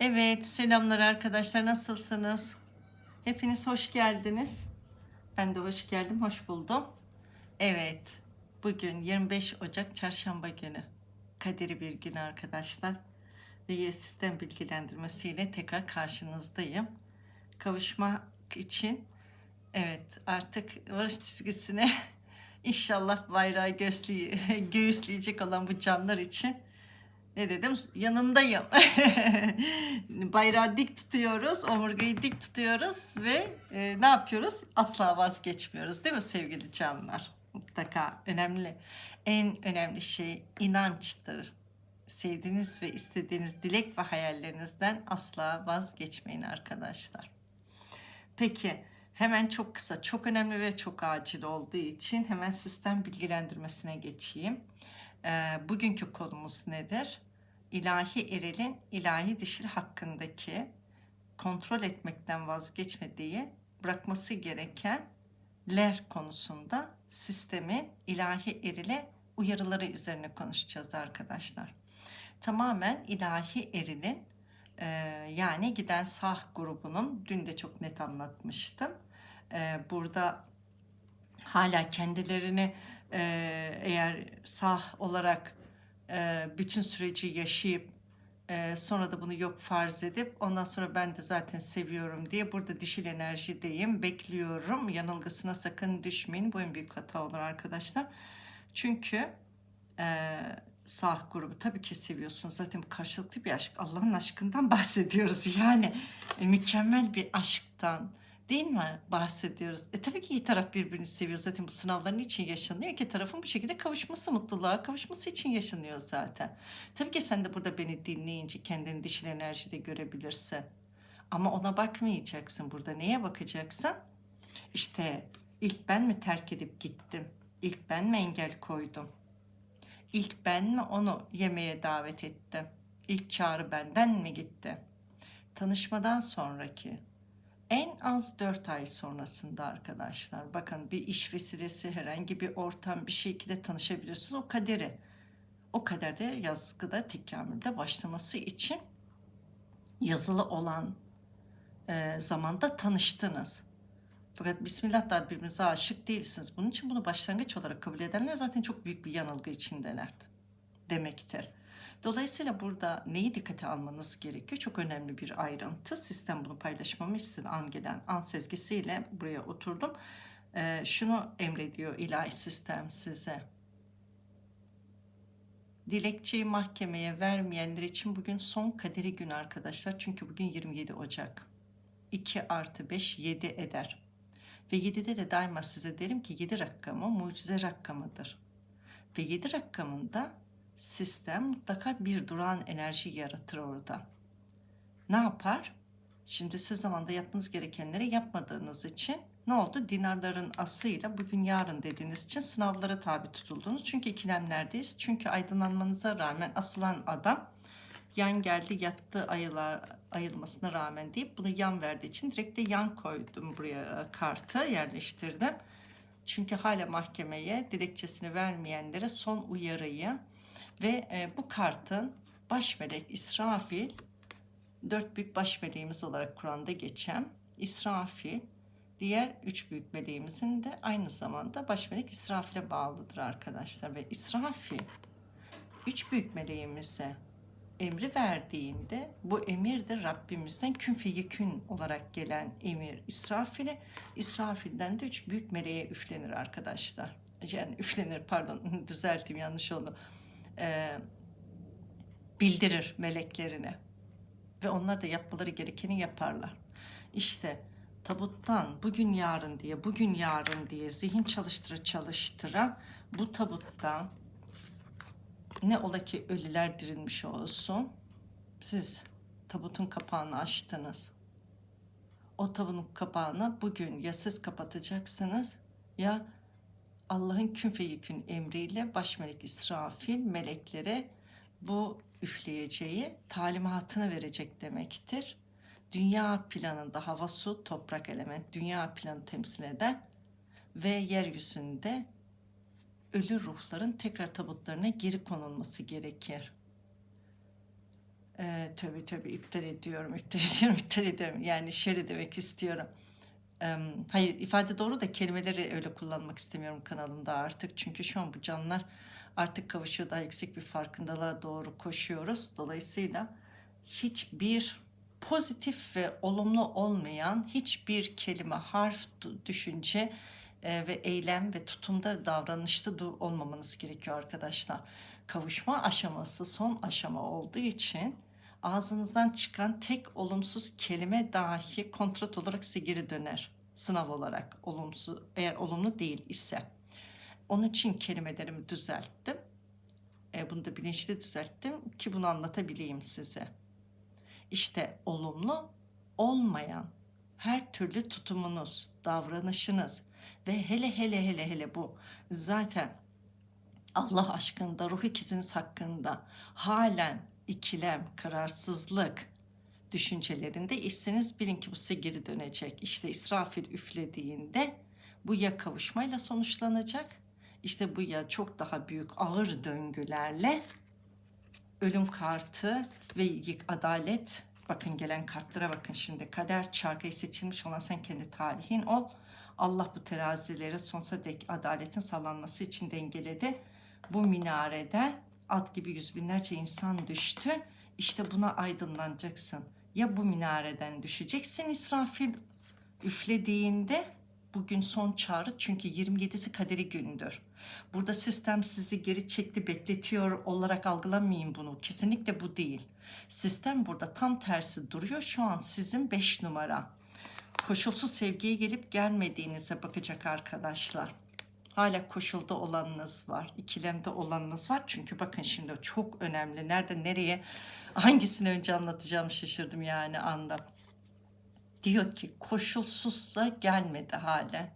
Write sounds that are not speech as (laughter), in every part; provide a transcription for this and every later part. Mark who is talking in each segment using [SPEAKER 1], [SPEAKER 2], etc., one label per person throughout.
[SPEAKER 1] Evet, selamlar arkadaşlar. Nasılsınız? Hepiniz hoş geldiniz. Ben de hoş geldim, hoş buldum. Evet, bugün 25 Ocak Çarşamba günü. Kaderi bir gün arkadaşlar. Ve sistem bilgilendirmesiyle tekrar karşınızdayım. Kavuşmak için evet artık varış çizgisine (laughs) inşallah bayrağı göğüsley- (laughs) göğüsleyecek olan bu canlar için ne dedim? Yanındayım. (laughs) Bayrağı dik tutuyoruz, omurgayı dik tutuyoruz ve e, ne yapıyoruz? Asla vazgeçmiyoruz değil mi sevgili canlar? Mutlaka önemli. En önemli şey inançtır. Sevdiğiniz ve istediğiniz dilek ve hayallerinizden asla vazgeçmeyin arkadaşlar. Peki hemen çok kısa, çok önemli ve çok acil olduğu için hemen sistem bilgilendirmesine geçeyim. Ee, bugünkü konumuz nedir? İlahi Erel'in ilahi dişil hakkındaki kontrol etmekten vazgeçmediği, bırakması gerekenler konusunda sistemin ilahi Eril'e uyarıları üzerine konuşacağız arkadaşlar. Tamamen ilahi Eril'in e, yani giden sah grubunun dün de çok net anlatmıştım. E, burada hala kendilerini e, eğer sah olarak e, bütün süreci yaşayıp e, sonra da bunu yok farz edip ondan sonra ben de zaten seviyorum diye burada dişil enerjideyim bekliyorum. Yanılgısına sakın düşmeyin. Bu en büyük hata olur arkadaşlar. Çünkü e, sah grubu tabii ki seviyorsunuz. Zaten bu karşılıklı bir aşk. Allah'ın aşkından (laughs) bahsediyoruz. Yani e, mükemmel bir aşktan Değil mi? Bahsediyoruz. E tabii ki iki taraf birbirini seviyor. Zaten bu sınavların için yaşanıyor. İki tarafın bu şekilde kavuşması, mutluluğa kavuşması için yaşanıyor zaten. Tabii ki sen de burada beni dinleyince kendini dişil enerjide görebilirsin. Ama ona bakmayacaksın burada. Neye bakacaksın? İşte ilk ben mi terk edip gittim? İlk ben mi engel koydum? İlk ben mi onu yemeğe davet ettim? İlk çağrı benden mi gitti? Tanışmadan sonraki en az 4 ay sonrasında arkadaşlar bakın bir iş vesilesi herhangi bir ortam bir şekilde tanışabilirsiniz o kaderi o kaderde yazgıda tekamülde başlaması için yazılı olan e, zamanda tanıştınız. Fakat Bismillah da birbirinize aşık değilsiniz. Bunun için bunu başlangıç olarak kabul edenler zaten çok büyük bir yanılgı içindeler demektir. Dolayısıyla burada neyi dikkate almanız gerekiyor? Çok önemli bir ayrıntı. Sistem bunu paylaşmamı istedi. An gelen an sezgisiyle buraya oturdum. Ee, şunu emrediyor ilahi sistem size. Dilekçeyi mahkemeye vermeyenler için bugün son kaderi gün arkadaşlar. Çünkü bugün 27 Ocak. 2 artı 5 7 eder. Ve 7'de de daima size derim ki 7 rakamı mucize rakamıdır. Ve 7 rakamında sistem mutlaka bir duran enerji yaratır orada. Ne yapar? Şimdi siz zamanda yapmanız gerekenleri yapmadığınız için ne oldu? Dinarların asıyla bugün yarın dediğiniz için sınavlara tabi tutuldunuz. Çünkü ikilemlerdeyiz. Çünkü aydınlanmanıza rağmen asılan adam yan geldi yattı ayılar ayılmasına rağmen deyip bunu yan verdiği için direkt de yan koydum buraya kartı yerleştirdim. Çünkü hala mahkemeye dilekçesini vermeyenlere son uyarıyı ve e, bu kartın baş melek İsrafil, dört büyük baş meleğimiz olarak Kur'an'da geçen İsrafil, diğer üç büyük meleğimizin de aynı zamanda baş melek İsrafil'e bağlıdır arkadaşlar. Ve İsrafil, üç büyük meleğimize emri verdiğinde bu emir de Rabbimizden kün feyekün olarak gelen emir İsrafil'e, İsrafil'den de üç büyük meleğe üflenir arkadaşlar. Yani üflenir pardon (laughs) düzelteyim yanlış oldu e, bildirir meleklerine. Ve onlar da yapmaları gerekeni yaparlar. İşte tabuttan bugün yarın diye, bugün yarın diye zihin çalıştıra çalıştıra bu tabuttan ne ola ki ölüler dirilmiş olsun. Siz tabutun kapağını açtınız. O tabutun kapağını bugün ya siz kapatacaksınız ya Allah'ın kün feyükün emriyle baş melek İsrafil meleklere bu üfleyeceği talimatını verecek demektir. Dünya planında hava, su, toprak element dünya planı temsil eder ve yeryüzünde ölü ruhların tekrar tabutlarına geri konulması gerekir. Ee, tövbe tövbe iptal ediyorum, iptal (laughs) ediyorum, iptal ediyorum. Yani şöyle demek istiyorum. Hayır ifade doğru da kelimeleri öyle kullanmak istemiyorum kanalımda artık. Çünkü şu an bu canlılar artık kavuşuyor daha yüksek bir farkındalığa doğru koşuyoruz. Dolayısıyla hiçbir pozitif ve olumlu olmayan hiçbir kelime, harf, düşünce e, ve eylem ve tutumda davranışta olmamanız gerekiyor arkadaşlar. Kavuşma aşaması son aşama olduğu için ağzınızdan çıkan tek olumsuz kelime dahi kontrat olarak size geri döner. Sınav olarak olumsuz eğer olumlu değil ise. Onun için kelimelerimi düzelttim. E, bunu da bilinçli düzelttim ki bunu anlatabileyim size. İşte olumlu olmayan her türlü tutumunuz, davranışınız ve hele hele hele hele bu zaten Allah aşkında, ruh ikiziniz hakkında halen ikilem, kararsızlık düşüncelerinde iseniz bilin ki bu size geri dönecek. İşte İsrafil üflediğinde bu ya kavuşmayla sonuçlanacak, işte bu ya çok daha büyük ağır döngülerle ölüm kartı ve adalet. Bakın gelen kartlara bakın şimdi. Kader çarkayı seçilmiş olan sen kendi tarihin ol. Allah bu terazileri sonsuza dek adaletin sağlanması için dengeledi. Bu minareden at gibi yüz binlerce insan düştü işte buna aydınlanacaksın ya bu minareden düşeceksin İsrafil üflediğinde bugün son çağrı çünkü 27'si kaderi gündür. Burada sistem sizi geri çekti bekletiyor olarak algılamayın bunu. Kesinlikle bu değil. Sistem burada tam tersi duruyor. Şu an sizin 5 numara. Koşulsuz sevgiye gelip gelmediğinize bakacak arkadaşlar. Hala koşulda olanınız var, ikilemde olanınız var. Çünkü bakın şimdi çok önemli. Nerede, nereye, hangisini önce anlatacağım şaşırdım yani anda diyor ki koşulsuzsa gelmedi halen.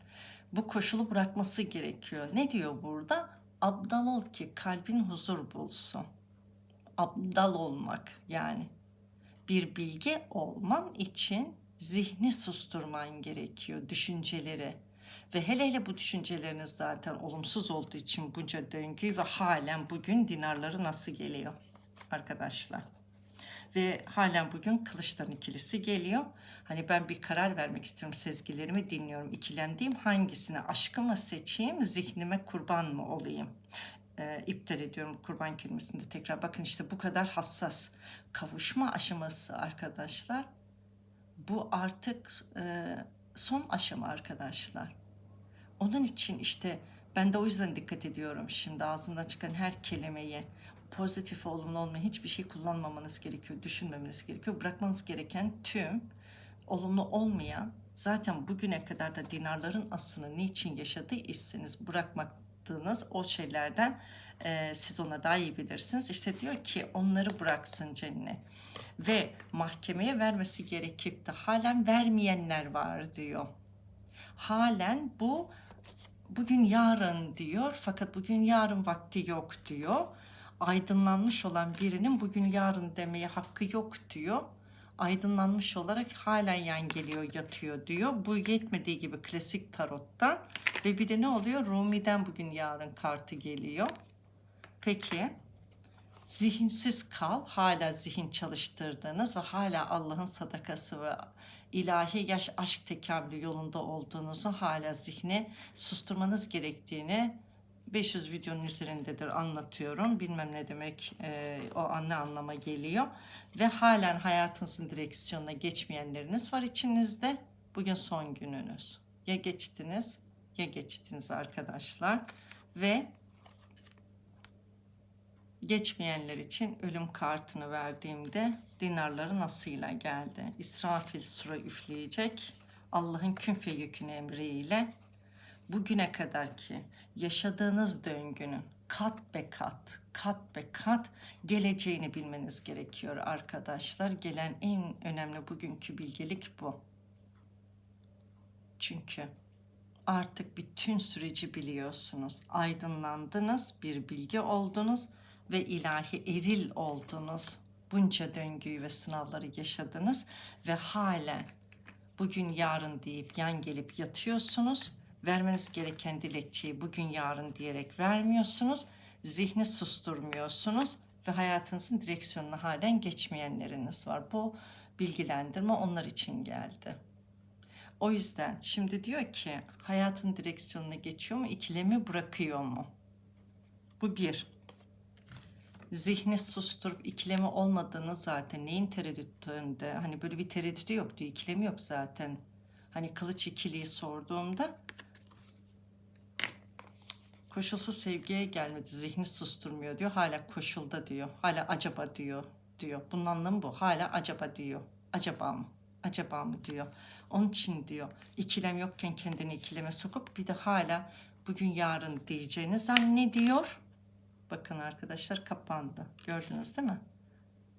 [SPEAKER 1] Bu koşulu bırakması gerekiyor. Ne diyor burada? Abdal ol ki kalbin huzur bulsun. Abdal olmak yani. Bir bilgi olman için zihni susturman gerekiyor, düşünceleri. Ve hele hele bu düşünceleriniz zaten olumsuz olduğu için bunca döngü ve halen bugün dinarları nasıl geliyor arkadaşlar? ve halen bugün kılıçların ikilisi geliyor. Hani ben bir karar vermek istiyorum, sezgilerimi dinliyorum. İkilendiğim hangisini aşkı mı seçeyim, zihnime kurban mı olayım? Ee, iptal ediyorum kurban kelimesini de tekrar. Bakın işte bu kadar hassas. Kavuşma aşaması arkadaşlar. Bu artık e, son aşama arkadaşlar. Onun için işte ben de o yüzden dikkat ediyorum şimdi ağzımdan çıkan her kelimeyi pozitif olumlu olmayan hiçbir şey kullanmamanız gerekiyor, düşünmemeniz gerekiyor. Bırakmanız gereken tüm olumlu olmayan zaten bugüne kadar da dinarların aslını niçin yaşadıysanız bırakmadığınız o şeylerden e, siz onları daha iyi bilirsiniz. İşte diyor ki onları bıraksın cennet ve mahkemeye vermesi gerekip de halen vermeyenler var diyor. Halen bu bugün yarın diyor fakat bugün yarın vakti yok diyor. Aydınlanmış olan birinin bugün yarın demeye hakkı yok diyor. Aydınlanmış olarak halen yan geliyor yatıyor diyor. Bu yetmediği gibi klasik tarottan ve bir de ne oluyor? Rumi'den bugün yarın kartı geliyor. Peki zihinsiz kal, hala zihin çalıştırdığınız ve hala Allah'ın sadakası ve ilahi yaş aşk tekamülü yolunda olduğunuzu hala zihni susturmanız gerektiğini 500 videonun üzerindedir anlatıyorum. Bilmem ne demek e, o an ne anlama geliyor. Ve halen hayatınızın direksiyonuna geçmeyenleriniz var içinizde. Bugün son gününüz. Ya geçtiniz ya geçtiniz arkadaşlar. Ve geçmeyenler için ölüm kartını verdiğimde dinarları nasıyla geldi. İsrafil sura üfleyecek. Allah'ın kün fe yükün emriyle bugüne kadar ki yaşadığınız döngünün kat be kat, kat be kat geleceğini bilmeniz gerekiyor arkadaşlar. Gelen en önemli bugünkü bilgelik bu. Çünkü artık bütün süreci biliyorsunuz. Aydınlandınız, bir bilgi oldunuz ve ilahi eril oldunuz. Bunca döngüyü ve sınavları yaşadınız ve halen bugün yarın deyip yan gelip yatıyorsunuz. Vermeniz gereken dilekçeyi bugün yarın diyerek vermiyorsunuz. Zihni susturmuyorsunuz ve hayatınızın direksiyonuna halen geçmeyenleriniz var. Bu bilgilendirme onlar için geldi. O yüzden şimdi diyor ki hayatın direksiyonuna geçiyor mu, ikilemi bırakıyor mu? Bu bir. Zihni susturup ikilemi olmadığını zaten neyin tereddütünde hani böyle bir tereddütü yok diyor ikilemi yok zaten. Hani kılıç ikiliği sorduğumda koşulsuz sevgiye gelmedi zihni susturmuyor diyor hala koşulda diyor hala acaba diyor diyor. Bunun anlamı bu hala acaba diyor acaba mı acaba mı diyor. Onun için diyor ikilem yokken kendini ikileme sokup bir de hala bugün yarın diyeceğini zannediyor bakın arkadaşlar kapandı gördünüz değil mi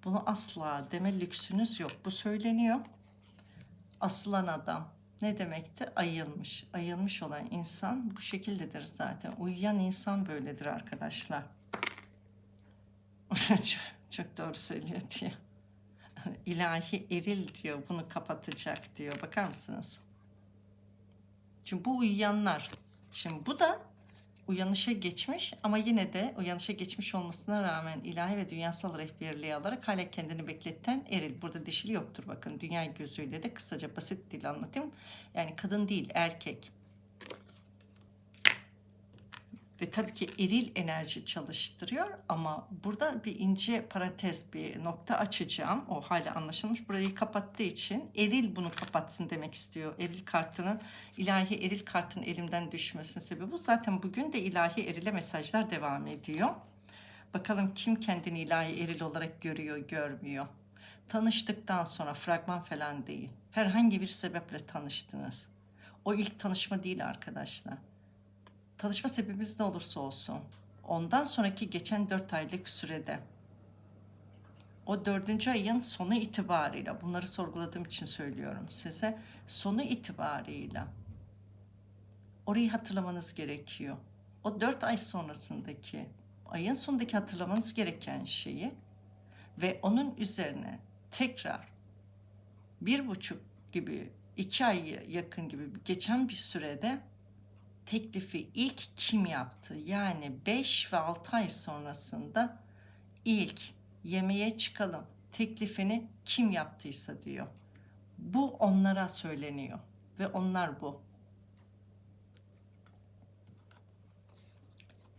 [SPEAKER 1] bunu asla deme lüksünüz yok bu söyleniyor asılan adam ne demekti? Ayılmış. Ayılmış olan insan bu şekildedir zaten. Uyuyan insan böyledir arkadaşlar. (laughs) çok, çok doğru söylüyor diyor. (laughs) İlahi eril diyor bunu kapatacak diyor. Bakar mısınız? Çünkü bu uyuyanlar. Şimdi bu da uyanışa geçmiş ama yine de uyanışa geçmiş olmasına rağmen ilahi ve dünyasal rehberliği alarak hala kendini bekleten eril. Burada dişili yoktur bakın. Dünya gözüyle de kısaca basit dil anlatayım. Yani kadın değil erkek. Ve tabii ki eril enerji çalıştırıyor ama burada bir ince parantez bir nokta açacağım. O hala anlaşılmış. Burayı kapattığı için eril bunu kapatsın demek istiyor. Eril kartının ilahi eril kartın elimden düşmesinin sebebi bu. Zaten bugün de ilahi erile mesajlar devam ediyor. Bakalım kim kendini ilahi eril olarak görüyor, görmüyor. Tanıştıktan sonra fragman falan değil. Herhangi bir sebeple tanıştınız. O ilk tanışma değil arkadaşlar tanışma sebebimiz ne olursa olsun ondan sonraki geçen dört aylık sürede o dördüncü ayın sonu itibarıyla bunları sorguladığım için söylüyorum size sonu itibarıyla orayı hatırlamanız gerekiyor. O dört ay sonrasındaki ayın sonundaki hatırlamanız gereken şeyi ve onun üzerine tekrar bir buçuk gibi iki ay yakın gibi geçen bir sürede teklifi ilk kim yaptı? Yani 5 ve 6 ay sonrasında ilk yemeğe çıkalım teklifini kim yaptıysa diyor. Bu onlara söyleniyor ve onlar bu.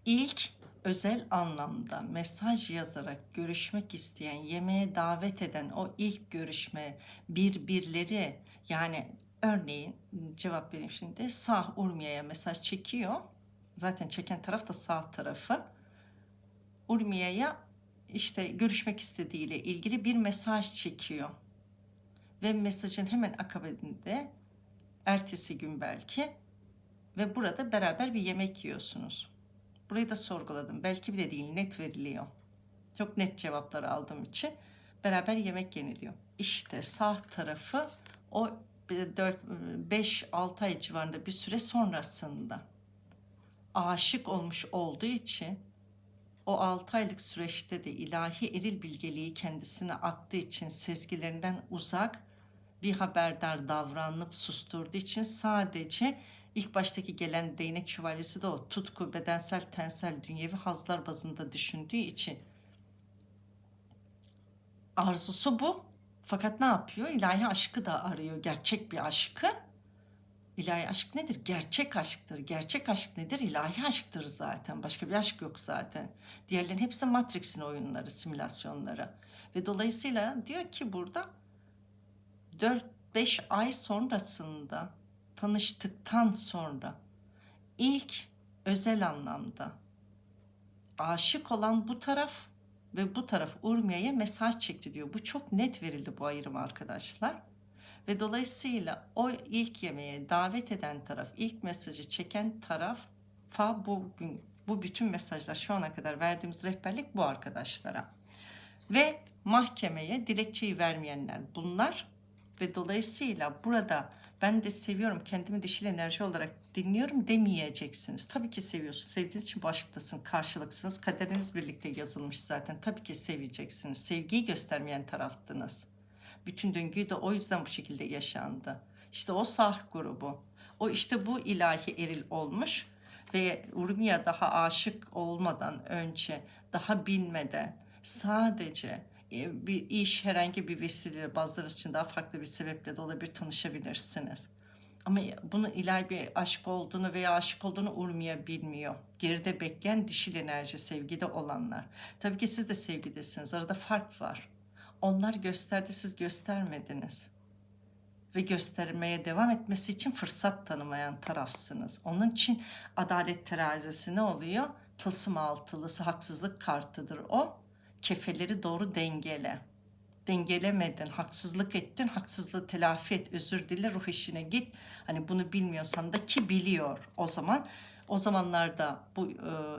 [SPEAKER 1] İlk özel anlamda mesaj yazarak görüşmek isteyen, yemeğe davet eden o ilk görüşme birbirleri yani Örneğin cevap vereyim şimdi. Sağ Urmiye'ye mesaj çekiyor. Zaten çeken taraf da sağ tarafı. Urmiye'ye işte görüşmek istediğiyle ilgili bir mesaj çekiyor. Ve mesajın hemen akabinde ertesi gün belki ve burada beraber bir yemek yiyorsunuz. Burayı da sorguladım. Belki bile değil net veriliyor. Çok net cevaplar aldığım için beraber yemek yeniliyor. İşte sağ tarafı o 4-5-6 ay civarında bir süre sonrasında aşık olmuş olduğu için o 6 aylık süreçte de ilahi eril bilgeliği kendisine aktığı için sezgilerinden uzak bir haberdar davranıp susturduğu için sadece ilk baştaki gelen değnek şövalyesi de o. Tutku, bedensel, tensel, dünyevi hazlar bazında düşündüğü için arzusu bu fakat ne yapıyor? İlahi aşkı da arıyor. Gerçek bir aşkı. İlahi aşk nedir? Gerçek aşktır. Gerçek aşk nedir? İlahi aşktır zaten. Başka bir aşk yok zaten. Diğerlerin hepsi Matrix'in oyunları, simülasyonları. Ve dolayısıyla diyor ki burada 4-5 ay sonrasında tanıştıktan sonra ilk özel anlamda aşık olan bu taraf ve bu taraf Urmiye'ye mesaj çekti diyor. Bu çok net verildi bu ayrım arkadaşlar. Ve dolayısıyla o ilk yemeğe davet eden taraf, ilk mesajı çeken taraf fa bugün bu bütün mesajlar şu ana kadar verdiğimiz rehberlik bu arkadaşlara. Ve mahkemeye dilekçeyi vermeyenler bunlar ve dolayısıyla burada ben de seviyorum kendimi dişil enerji olarak dinliyorum demeyeceksiniz. Tabii ki seviyorsun. Sevdiğiniz için bu aşktasın. Karşılıksınız. Kaderiniz birlikte yazılmış zaten. Tabii ki seveceksiniz. Sevgiyi göstermeyen taraftınız. Bütün döngüyü de o yüzden bu şekilde yaşandı. İşte o sah grubu. O işte bu ilahi eril olmuş ve Urmiya daha aşık olmadan önce, daha bilmeden Sadece bir iş herhangi bir vesileyle bazılarınız için daha farklı bir sebeple de olabilir tanışabilirsiniz. Ama bunun ilahi bir aşk olduğunu veya aşık olduğunu Urmiye bilmiyor. Geride bekleyen dişil enerji sevgide olanlar. Tabii ki siz de sevgidesiniz. Arada fark var. Onlar gösterdi siz göstermediniz. Ve göstermeye devam etmesi için fırsat tanımayan tarafsınız. Onun için adalet terazisi ne oluyor? Tılsım altılısı haksızlık kartıdır o. Kefeleri doğru dengele dengelemedin, haksızlık ettin, haksızlığı telafi et, özür dile, ruh işine git. Hani bunu bilmiyorsan da ki biliyor o zaman. O zamanlarda bu e,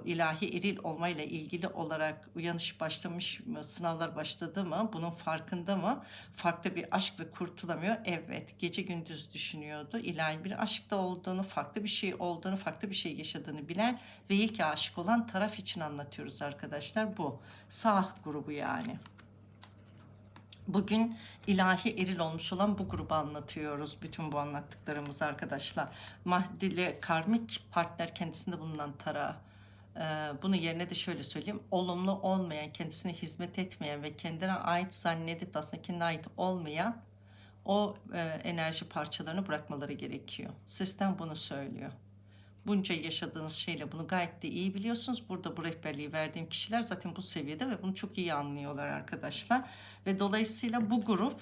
[SPEAKER 1] ilahi eril olmayla ilgili olarak uyanış başlamış mı, sınavlar başladı mı, bunun farkında mı? Farklı bir aşk ve kurtulamıyor. Evet, gece gündüz düşünüyordu. İlahi bir aşkta olduğunu, farklı bir şey olduğunu, farklı bir şey yaşadığını bilen ve ilk aşık olan taraf için anlatıyoruz arkadaşlar. Bu sağ grubu yani. Bugün ilahi eril olmuş olan bu grubu anlatıyoruz. Bütün bu anlattıklarımız arkadaşlar. Mahdili karmik partner kendisinde bulunan tara. Ee, bunu yerine de şöyle söyleyeyim. Olumlu olmayan, kendisine hizmet etmeyen ve kendine ait zannedip aslında kendine ait olmayan o e, enerji parçalarını bırakmaları gerekiyor. Sistem bunu söylüyor. Bunca yaşadığınız şeyle bunu gayet de iyi biliyorsunuz. Burada bu rehberliği verdiğim kişiler zaten bu seviyede ve bunu çok iyi anlıyorlar arkadaşlar. Ve dolayısıyla bu grup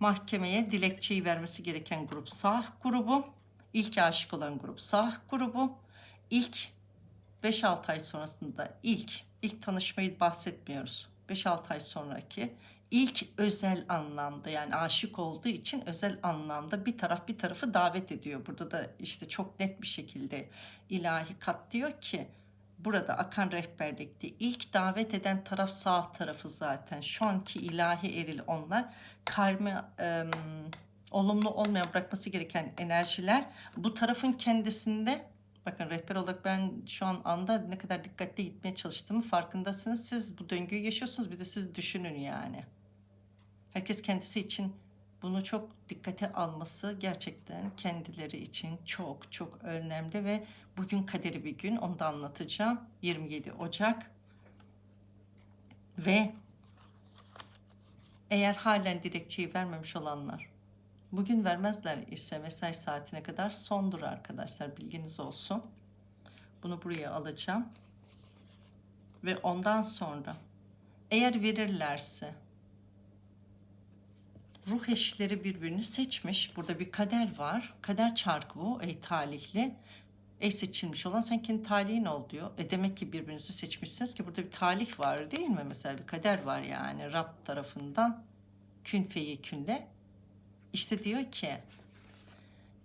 [SPEAKER 1] mahkemeye dilekçeyi vermesi gereken grup sağ grubu. İlk aşık olan grup sağ grubu. İlk 5-6 ay sonrasında ilk ilk tanışmayı bahsetmiyoruz. 5-6 ay sonraki ilk özel anlamda yani aşık olduğu için özel anlamda bir taraf bir tarafı davet ediyor. Burada da işte çok net bir şekilde ilahi kat diyor ki burada akan rehberlikte ilk davet eden taraf sağ tarafı zaten. Şu anki ilahi eril onlar. Karma e, olumlu olmayan bırakması gereken enerjiler bu tarafın kendisinde Bakın rehber olarak ben şu an anda ne kadar dikkatli gitmeye çalıştığımı farkındasınız. Siz bu döngüyü yaşıyorsunuz bir de siz düşünün yani. Herkes kendisi için bunu çok dikkate alması gerçekten kendileri için çok çok önemli ve bugün kaderi bir gün onu da anlatacağım. 27 Ocak ve eğer halen dilekçeyi vermemiş olanlar bugün vermezler ise mesai saatine kadar sondur arkadaşlar bilginiz olsun. Bunu buraya alacağım. Ve ondan sonra eğer verirlerse ruh eşleri birbirini seçmiş. Burada bir kader var. Kader çarkı bu. Ey talihli. Ey seçilmiş olan sen kendi talihin ol diyor. E demek ki birbirinizi seçmişsiniz ki burada bir talih var değil mi? Mesela bir kader var yani Rab tarafından kün feyi künle. İşte diyor ki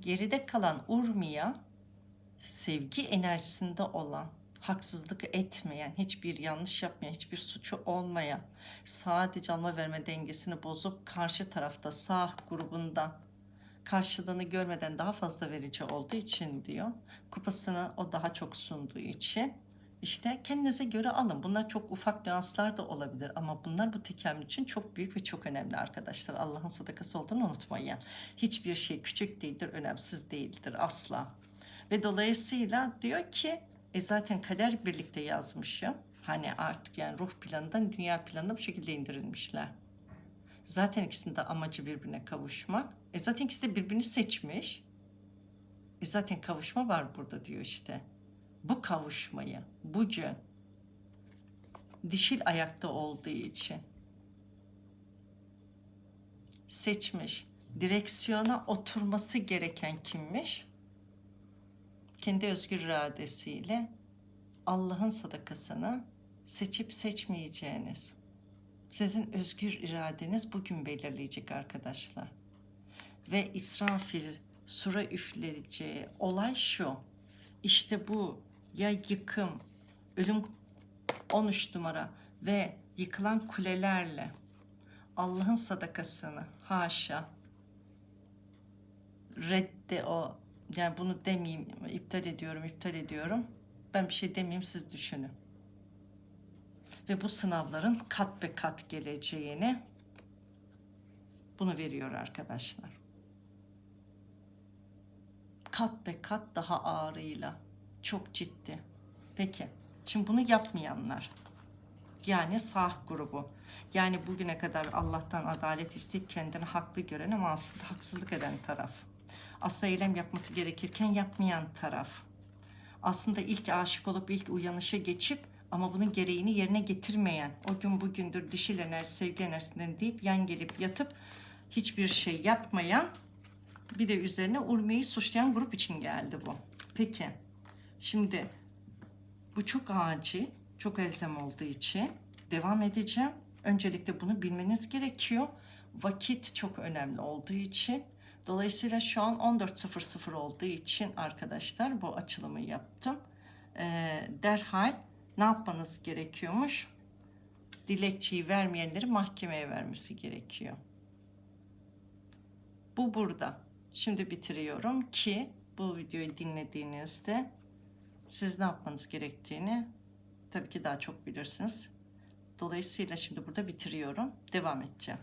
[SPEAKER 1] geride kalan Urmiya sevgi enerjisinde olan haksızlık etmeyen, hiçbir yanlış yapmayan, hiçbir suçu olmayan, sadece alma verme dengesini bozup karşı tarafta sağ grubundan karşılığını görmeden daha fazla verici olduğu için diyor. Kupasını o daha çok sunduğu için işte kendinize göre alın. Bunlar çok ufak nüanslar da olabilir ama bunlar bu tekamül için çok büyük ve çok önemli arkadaşlar. Allah'ın sadakası olduğunu unutmayın. Hiçbir şey küçük değildir, önemsiz değildir asla. Ve dolayısıyla diyor ki e zaten kader birlikte yazmışım. Hani artık yani ruh planından dünya planına bu şekilde indirilmişler. Zaten ikisinin de amacı birbirine kavuşmak. E zaten ikisi de birbirini seçmiş. E zaten kavuşma var burada diyor işte. Bu kavuşmayı bugün dişil ayakta olduğu için seçmiş. Direksiyona oturması gereken kimmiş? Kendi özgür iradesiyle Allah'ın sadakasını seçip seçmeyeceğiniz sizin özgür iradeniz bugün belirleyecek arkadaşlar. Ve İsrafil sura üfleyeceği olay şu. İşte bu ya yıkım, ölüm 13 numara ve yıkılan kulelerle Allah'ın sadakasını haşa redde o yani bunu demeyeyim, iptal ediyorum, iptal ediyorum. Ben bir şey demeyeyim, siz düşünün. Ve bu sınavların kat be kat geleceğini bunu veriyor arkadaşlar. Kat be kat daha ağırıyla. Çok ciddi. Peki, şimdi bunu yapmayanlar. Yani sah grubu. Yani bugüne kadar Allah'tan adalet isteyip kendini haklı gören ama aslında haksızlık eden taraf. Aslında eylem yapması gerekirken yapmayan taraf. Aslında ilk aşık olup ilk uyanışa geçip ama bunun gereğini yerine getirmeyen, o gün bugündür dişil enerji, sevgi enerjisinden deyip yan gelip yatıp hiçbir şey yapmayan bir de üzerine Urmi'yi suçlayan grup için geldi bu. Peki, şimdi bu çok acil, çok elzem olduğu için devam edeceğim. Öncelikle bunu bilmeniz gerekiyor. Vakit çok önemli olduğu için. Dolayısıyla şu an 14.00 olduğu için arkadaşlar bu açılımı yaptım. Ee, derhal ne yapmanız gerekiyormuş? Dilekçeyi vermeyenleri mahkemeye vermesi gerekiyor. Bu burada. Şimdi bitiriyorum ki bu videoyu dinlediğinizde siz ne yapmanız gerektiğini tabii ki daha çok bilirsiniz. Dolayısıyla şimdi burada bitiriyorum. Devam edeceğim.